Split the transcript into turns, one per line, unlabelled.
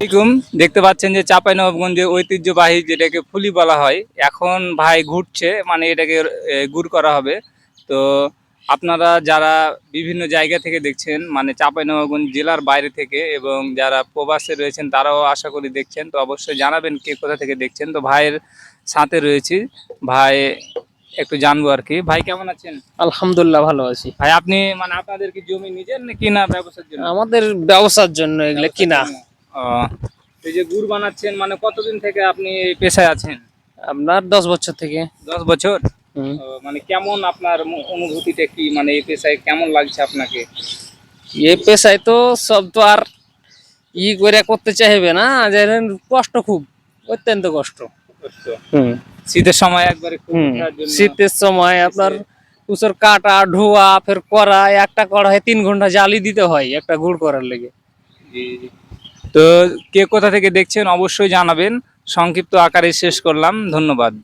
আসসালামাইকুম দেখতে পাচ্ছেন যে চাঁপাইনবাবগঞ্জের ঐতিহ্যবাহী যেটাকে ফুলি বলা হয় এখন ভাই ঘুরছে মানে এটাকে গুড় করা হবে। তো আপনারা যারা বিভিন্ন জায়গা থেকে দেখছেন মানে চাঁপাইনবাবগঞ্জ জেলার বাইরে থেকে এবং যারা প্রবাসে রয়েছেন তারাও আশা করি দেখছেন। তো অবশ্যই জানাবেন কে কোথা থেকে দেখছেন। তো ভাইয়ের সাথে রয়েছি। ভাই একটু জানব আর কি। ভাই কেমন আছেন?
আলহামদুলিল্লাহ ভালো আছি।
ভাই আপনি মানে আপনাদের কি জমি নিজের না কিনা ব্যবসার জন্য?
আমাদের ব্যবসার জন্য এগুলো কিনা।
এই যে গুড় বানাচ্ছেন মানে কতদিন থেকে আপনি এই পেশায় আছেন?
আপনার দশ বছর থেকে।
দশ বছর। মানে কেমন আপনার অনুভূতিটা কি? মানে এই পেশায় কেমন লাগছে আপনাকে?
এই পেশায় তো সব তো আর ই করে করতে চাইবে না যেন কষ্ট খুব অত্যন্ত কষ্ট।
শীতের সময় একবারে
শীতের সময় আপনার কুচর কাটা ধোয়া ফের করা একটা করা হয় তিন ঘণ্টা জালি দিতে হয় একটা গুড় করার লেগে।
তো কে কোথা থেকে দেখছেন অবশ্যই জানাবেন। সংক্ষিপ্ত আকারে শেষ করলাম। ধন্যবাদ।